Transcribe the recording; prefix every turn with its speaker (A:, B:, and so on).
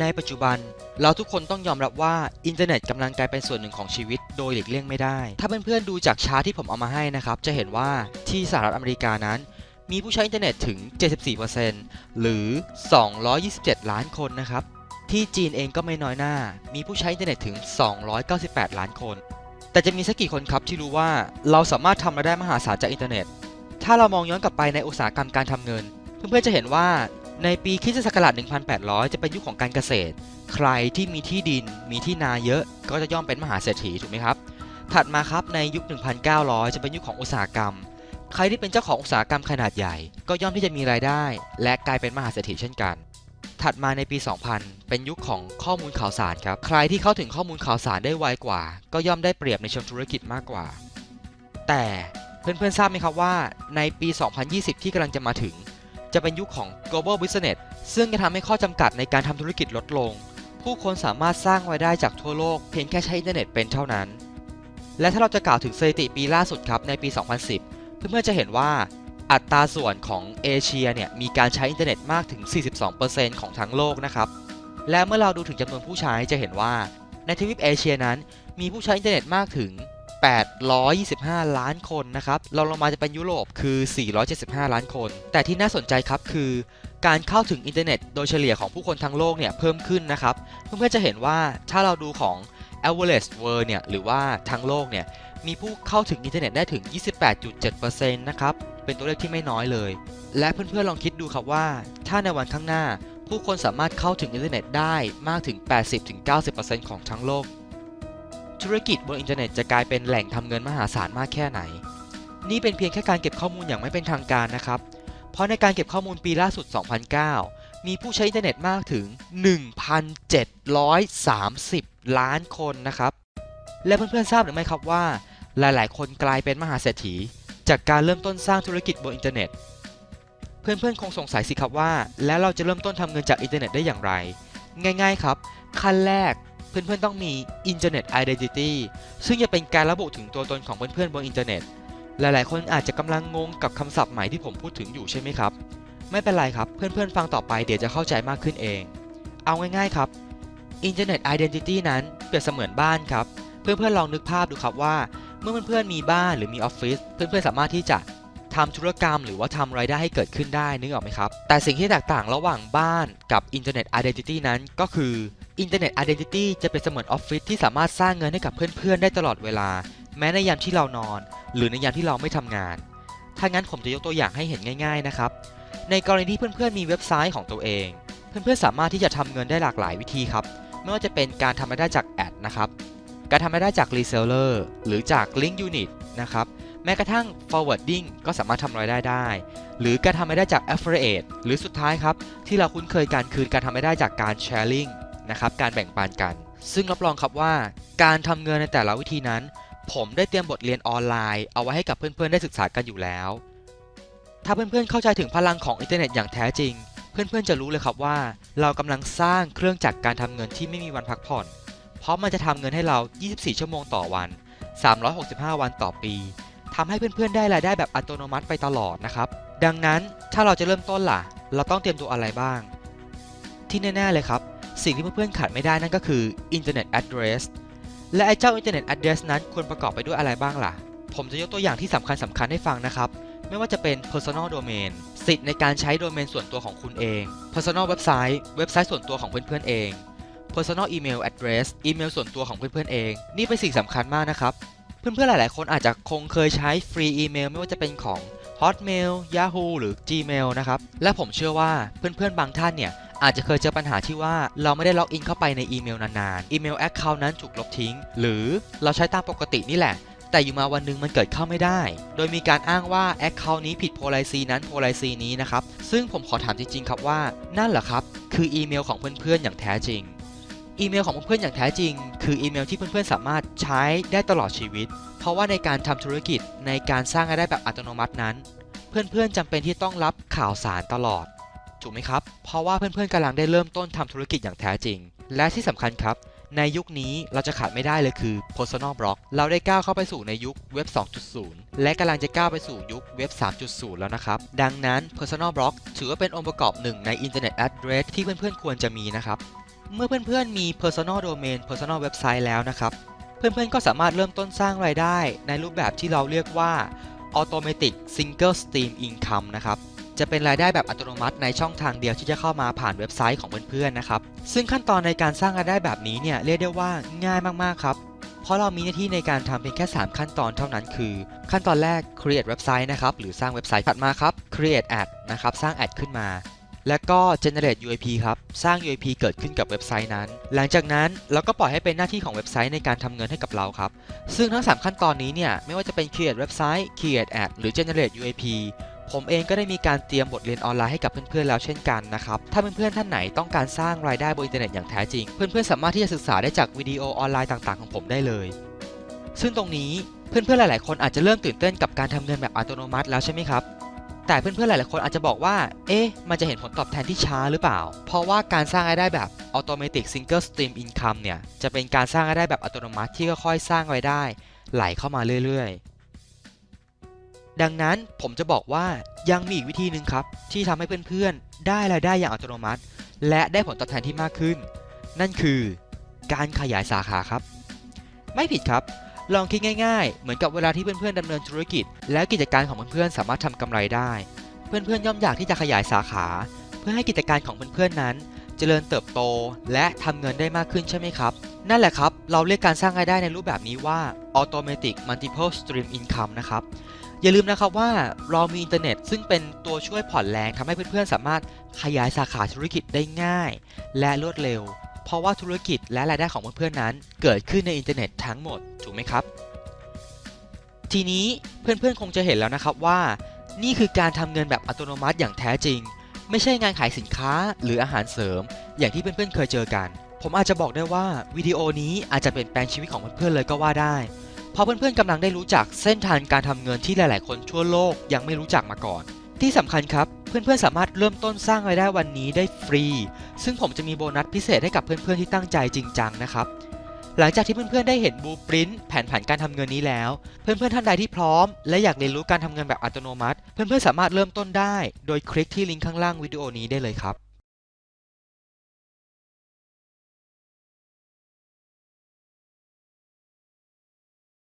A: ในปัจจุบัน เราทุกคนต้องยอมรับว่าอินเทอร์เน็ตกำลังกลายเป็นส่วนหนึ่งของชีวิตโดยหลีกเลี่ยงไม่ได้ ถ้าเพื่อนๆดูจากชาร์ตที่ผมเอามาให้นะครับ จะเห็นว่าที่สหรัฐอเมริกานั้น มีผู้ใช้อินเทอร์เน็ตถึง 74%หรือ 227 ล้านคนนะครับ ที่จีนเองก็ไม่น้อยหน้า มีผู้ใช้อินเทอร์เน็ตถึง 298 ล้านคน แต่จะมีสักกี่คนครับที่รู้ว่าเราสามารถทำรายได้มหาศาลจากอินเทอร์เน็ต ถ้าเรามองย้อนกลับไปในอุตสาหกรรมการทำเงิน เพื่อนๆจะเห็นว่า ในปีคริสตศักราช 1800 จะเป็นยุคของการเกษตร ใครที่มีที่ดิน มีที่นาเยอะ ก็จะย่อมเป็นมหาเศรษฐีถูกไหมครับ ถัดมาครับในยุค 1900 จะเป็นยุคของอุตสาหกรรม ใครที่เป็นเจ้าของอุตสาหกรรมขนาดใหญ่ ก็ย่อมที่จะมีรายได้ และกลายเป็นมหาเศรษฐีเช่นกัน ถัดมาในปี 2000 เป็นยุคของข้อมูลข่าวสารครับ ใครที่เข้าถึงข้อมูลข่าวสารได้ไวกว่า ก็ย่อมได้เปรียบในเชิงธุรกิจมากกว่า แต่เพื่อนๆทราบไหมครับว่า ในปี 2020 ที่กำลังจะมาถึง จะเป็นยุคของ global business ซึ่งจะทำให้ข้อจำกัดในการทำธุรกิจลดลง ผู้คนสามารถสร้างรายได้จากทั่วโลกเพียงแค่ใช้อินเทอร์เน็ตเป็นเท่านั้น และถ้าเราจะกล่าวถึงสถิติปีล่าสุดครับในปี 2010 เพื่อนๆจะเห็นว่าอัตราส่วนของเอเชียเนี่ยมีการใช้อินเทอร์เน็ตมากถึง 42%ของทั้งโลกนะครับ และเมื่อเราดูถึงจำนวนผู้ใช้จะเห็นว่าในทวีปเอเชียนั้น มีผู้ใช้อินเทอร์เน็ตมากถึง 825 ล้านคนนะครับเราลงมาจะเป็นยุโรปคือ 475 ล้านคน แต่ที่น่าสนใจครับคือ การเข้าถึงอินเทอร์เน็ตโดยเฉลี่ยของผู้คนทั้งโลกเนี่ยเพิ่มขึ้นนะครับ เพื่อนๆจะเห็นว่าถ้าเราดูของ average world เนี่ยหรือว่าทั้งโลกเนี่ยมีผู้เข้าถึงอินเทอร์เน็ตได้ถึง 28.7%นะครับ เป็นตัวเลขที่ไม่น้อยเลย และเพื่อนๆลองคิดดูครับว่า ถ้าในวันข้างหน้า ผู้คนสามารถเข้าถึงอินเทอร์เน็ตได้มากถึง 80-90%ของทั้งโลก ธุรกิจบนอินเทอร์เน็ตจะกลายเป็นแหล่งทำเงินมหาศาลมากแค่ไหน นี่เป็นเพียงแค่การเก็บข้อมูลอย่างไม่เป็นทางการนะครับ เพราะในการเก็บข้อมูลปีล่าสุด 2009 มีผู้ใช้อินเทอร์เน็ตมากถึง 1,730 ล้านคนนะครับ และเพื่อนๆทราบหรือไม่ครับว่า หลายๆ คนกลายเป็นมหาเศรษฐี จากการเริ่มต้นสร้างธุรกิจบนอินเทอร์เน็ต เพื่อนๆคงสงสัยสิครับว่า แล้วเราจะเริ่มต้นทำเงินจากอินเทอร์เน็ตได้อย่างไร ง่าย ๆ ครับ ขั้นแรก เพื่อนๆต้องมี Internet Identity ซึ่งจะเป็นการระบุถึงตัวตนของเพื่อนๆบนอินเทอร์เน็ต หลายๆ คนอาจจะกำลังงงกับคำศัพท์ใหม่ที่ผมพูดถึงอยู่ใช่ไหมครับ ไม่เป็นไรครับ เพื่อนๆ ฟังต่อไปเดี๋ยวจะเข้าใจมากขึ้นเอง เอาง่ายๆ ครับ Internet Identity นั้นเปรียบเสมือนบ้านครับ เพื่อนๆ ลองนึกภาพดูครับว่า เมื่อเพื่อนๆ มีบ้านหรือมีออฟฟิศ เพื่อนๆ สามารถที่จะทำธุรกรรมหรือว่าทำรายได้ให้เกิดขึ้นได้นึกออกไหมครับ แต่สิ่งที่แตกต่างระหว่างบ้านกับ Internet Identity นั้นก็คือ Internet Identity จะเป็นเสมือนออฟฟิศที่สามารถสร้างเงินให้กับเพื่อนๆ ได้ตลอดเวลา แม้ในยามที่เรานอน หรือในยามที่เราไม่ทำงาน ถ้างั้นผมจะยกตัวอย่างให้เห็นง่ายๆนะครับ ในกรณีที่เพื่อนๆ มีเว็บไซต์ของตัวเอง เพื่อนๆ สามารถที่จะทำเงินได้หลากหลายวิธีครับ ไม่ว่าจะเป็นการทำรายได้จากแอดนะครับ การทำรายได้จากรีเซลเลอร์หรือจาก Link Unit นะครับ แม้กระทั่ง forwarding ก็สามารถทำรายได้ได้ หรือการทำรายได้จาก affiliate หรือสุดท้ายครับที่เราคุ้นเคยกันคือการทำรายได้จากการ sharing นะครับการแบ่งปันกัน ซึ่งรับรองครับว่าการทำเงินในแต่ละวิธีนั้น ผมได้เตรียมบทเรียนออนไลน์เอาไว้ให้กับเพื่อนๆได้ศึกษากันอยู่แล้ว ถ้าเพื่อนๆเข้าใจถึงพลังของอินเทอร์เน็ตอย่างแท้จริง เพื่อนๆจะรู้เลยครับว่า เรากำลังสร้างเครื่องจักรการทำเงินที่ไม่มีวันพักผ่อน เพราะมันจะทำเงินให้เรา 24 ชั่วโมงต่อวัน 365 วันต่อปีทำให้เพื่อนๆได้รายได้แบบอัตโนมัติไปตลอดนะครับดังนั้นถ้าเราจะเริ่มต้นล่ะ เราต้องเตรียมตัวอะไรบ้าง ที่แน่ๆเลยครับ สิ่งที่เพื่อนๆขาดไม่ได้นั่นก็คือ Internet Address และไอ้เจ้า Internet Address นั้นควรประกอบไปด้วยอะไรบ้างล่ะ ผมจะยกตัวอย่างที่สำคัญสำคัญให้ฟังนะครับ ไม่ว่าจะเป็น Personal Domain สิทธิ์ในการใช้โดเมนส่วนตัวของคุณเอง Personal Website เว็บไซต์ส่วนตัวของเพื่อนๆเอง Personal Email Address อีเมลส่วนตัวของเพื่อนๆเอง นี่เป็นสิ่งสำคัญมากนะครับ เพื่อนๆหลายๆ คนอาจจะคงเคยใช้ฟรีอีเมลไม่ว่าจะเป็นของ Hotmail Yahoo หรือ Gmail นะครับ และผมเชื่อว่าเพื่อนๆ บางท่านเนี่ย อาจจะเคยเจอปัญหาที่ว่าเราไม่ได้ล็อกอินเข้าไปในอีเมลนานๆ อีเมลแอคเคาท์นั้นถูกลบทิ้ง หรือเราใช้ตามปกตินี่แหละ แต่อยู่มาวันหนึงมันเกิดเข้าไม่ได้ โดยมีการอ้างว่าแอคเคาท์นี้ผิดโพลาซีนั้นโพลาซีนี้นะครับ ซึ่งผมขอถามจริงๆครับว่า นั่นเหรอครับ คืออีเมลของเพื่อนๆอย่างแท้จริง อีเมลของเพื่อนๆอย่างแท้จริง คืออีเมลที่เพื่อนๆสามารถใช้ได้ตลอดชีวิต เพราะว่าในการทำธุรกิจในการสร้างรายได้แบบอัตโนมัตินั้น เพื่อนๆจำเป็นที่ต้องรับข่าวสารตลอด ถูกไหมครับ เพราะว่าเพื่อนๆกำลังได้เริ่มต้นทำธุรกิจอย่างแท้จริง และที่สำคัญครับ ในยุคนี้เราจะขาดไม่ได้เลยคือ personal blog เราได้ก้าวเข้าไปสู่ในยุคเว็บ 2.0 และกำลังจะก้าวไปสู่ยุคเว็บ 3.0 แล้วนะครับ ดังนั้น personal blog ถือว่าเป็นองค์ประกอบหนึ่งใน internet address ที่เพื่อนๆควรจะมีนะครับ เมื่อเพื่อนๆมี personal domain personal website แล้วนะครับ เพื่อนๆก็สามารถเริ่มต้นสร้างรายได้ ในรูปแบบที่เราเรียกว่า automatic single stream income นะครับ จะเป็นรายได้แบบอัตโนมัติในช่องทางเดียวที่จะเข้ามาผ่านเว็บไซต์ของเพื่อนๆนะครับ ซึ่งขั้นตอนในการสร้างรายได้แบบนี้เนี่ยเรียกได้ว่าง่ายมากๆครับ เพราะเรามีหน้าที่ในการทำเพียงแค่ 3 ขั้นตอนเท่านั้นคือ ขั้นตอนแรก create เว็บไซต์นะครับหรือสร้างเว็บไซต์ถัดมาครับ create ad นะครับสร้าง ad ขึ้นมาแล้วก็ generate UIP ครับ สร้าง UIP เกิดขึ้นกับเว็บไซต์นั้น หลังจากนั้นเราก็ปล่อยให้เป็นหน้าที่ของเว็บไซต์ในการทำเงินให้กับเราครับ ซึ่งทั้ง 3 ขั้นตอนนี้เนี่ย ไม่ว่าจะเป็น create เว็บไซต์ create ad หรือ generate UIP ผมเองก็ได้มีการเตรียมบทเรียนออนไลน์ให้กับเพื่อนๆแล้วเช่นกันนะครับ ถ้าเพื่อนๆท่านไหนต้องการสร้างรายได้บนอินเทอร์เน็ตอย่างแท้จริง เพื่อนๆสามารถที่จะศึกษาได้จากวิดีโอออนไลน์ต่างๆของผมได้เลย ซึ่งตรงนี้เพื่อนๆหลายๆคนอาจจะเริ่มตื่นเต้นกับการทำเงินแบบอัตโนมัติแล้วใช่ไหมครับแต่เพื่อนๆหลายๆคนอาจจะบอกว่า เอ๊ะ มันจะเห็นผลตอบแทนที่ช้าหรือเปล่า เพราะว่าการสร้างรายได้แบบ automatic single stream income เนี่ย จะเป็นการสร้างรายได้แบบอัตโนมัติที่ค่อยๆสร้างรายได้ ไหลเข้ามาเรื่อยๆ ดังนั้นผมจะบอกว่ายังมีอีกวิธีหนึ่งครับ ที่ทำให้เพื่อนๆ ได้รายได้อย่างอัตโนมัติ และได้ผลตอบแทนที่มากขึ้น นั่นคือการขยายสาขาครับ ไม่ผิดครับ ลองคิดง่ายๆ เหมือนกับเวลาที่เพื่อนๆดำเนินธุรกิจ แล้วกิจการของเพื่อนๆสามารถทำกำไรได้ เพื่อนๆย่อมอยากที่จะขยายสาขา เพื่อให้กิจการของเพื่อนๆนั้น เจริญเติบโตและทำเงินได้มากขึ้นใช่ไหมครับนั่นแหละครับ เราเรียกการสร้างรายได้ในรูปแบบนี้ว่า automatic multiple stream income นะครับ อย่าลืมนะครับว่าเรามีอินเทอร์เน็ตซึ่งเป็นตัวช่วยผ่อนแรงทำให้เพื่อนๆ สามารถขยายสาขาธุรกิจได้ง่าย และรวดเร็ว เพราะว่าธุรกิจและรายได้ของเพื่อนๆนั้น เกิดขึ้นในอินเทอร์เน็ตทั้งหมดถูกไหมครับ ทีนี้เพื่อนๆ คงจะเห็นแล้วนะครับว่า นี่คือการทำเงินแบบอัตโนมัติอย่างแท้จริง ไม่ใช่งานขายสินค้าหรืออาหารเสริม อย่างที่เพื่อนๆ เคยเจอกัน ผมอาจจะบอกได้ว่าวิดีโอนี้อาจจะเปลี่ยนแปลงชีวิตของเพื่อนๆ เลยก็ว่าได้ เพราะเพื่อนๆกำลังได้รู้จักเส้นทางการทำเงินที่หลายๆ คนทั่วโลกยังไม่รู้จักมาก่อน ที่สำคัญครับเพื่อนๆสามารถเริ่มต้นสร้างรายได้วันนี้ได้ฟรี ซึ่งผมจะมีโบนัสพิเศษให้กับเพื่อนๆที่ตั้งใจจริงจังนะครับหลังจากที่เพื่อนๆได้เห็นบูปรินต์แผนผันการทำเงินนี้แล้ว เพื่อนๆท่านใดที่พร้อม และอยากเรียนรู้การทำเงินแบบอัตโนมัติ เพื่อนๆสามารถเริ่มต้นได้ โดยคลิกที่ลิงก์ข้างล่างวิดีโอนี้ได้เลยครับ